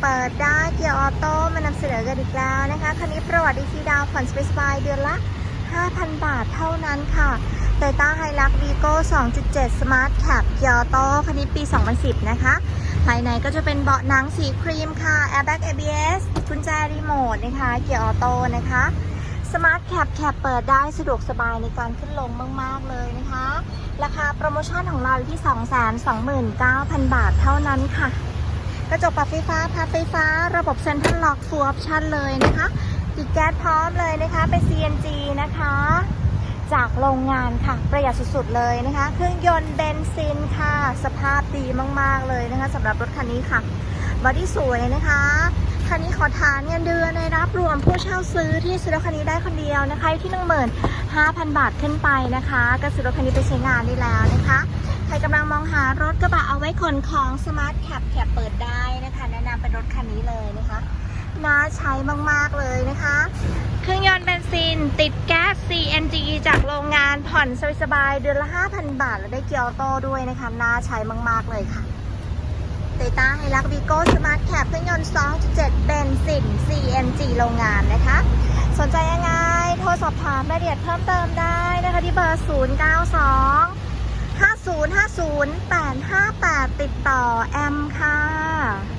เปิดได้เกียร์ออโต้มานำเสนอกันอีกแล้วนะคะคันนี้ประวัติดีทีดาวผ่อนสบายๆเดือนละ 5,000 บาทเท่านั้นค่ะ t o y ต้าไฮลักวีโก้ 2.7 Smart Cap เกียร์ออโต้คันนี้ปี 2010 นะคะ ภายในก็จะเป็นเบาะหนังสีครีมค่ะ Airbag ABS กุญแจรีโมทนะคะเกียร์ออโต้นะคะ Smart Cap แคปเปิดได้สะดวกสบายในการขึ้นลงมาก ๆ เลยนะคะ ราคาโปรโมชั่นของเราอยู่ที่ 229,000 บาทเท่านั้นค่ะ กระจกปรับไฟฟ้าพับไฟฟ้า ระบบเซ็นทรัลล็อกฟูลออปชั่นเลยนะคะติดแก๊สพร้อมเลยนะคะ เป็น CNG นะคะ จากโรงงานค่ะ ประหยัดสุดๆเลยนะคะ เครื่องยนต์เบนซินค่ะ สภาพดีมากๆเลยนะคะสำหรับรถคันนี้ค่ะ บอดี้สวยนะคะคันนี้ขอทานเงินเดือนในรับรวมผู้เช่าซื้อที่ซื้อรถคันนี้ได้คนเดียวนะคะอยู่ที่15,000บาทขึ้นไปนะคะ ก็ซื้อรถคันนี้ไปใช้งานได้แล้วนะคะ องหารถกระบะเอาไว้ขนของ Smart Cap แคปเปิดได้นะคะ แนะนำเป็นรถคันนี้เลยนะคะ น่าใช้มาก ๆ เลยนะคะ เครื่องยนต์เบนซิน ติดแก๊ส CNG จากโรงงานผ่อนสบายๆเดือนละ 5,000 บาท แล้วได้เกียร์ออโต้ด้วยนะคะ น่าใช้มาก ๆ เลยค่ะเตต้าไฮลักวีโก้สมาร์ทแคปเครื่องยนต์ 2.7 เบนซิน CNG โรงงานนะคะ สนใจยังไง โทรสอบถามรายละเอียดเพิ่มเติมได้นะคะที่เบอร์ 092 0858 ติดต่อแอมค่ะ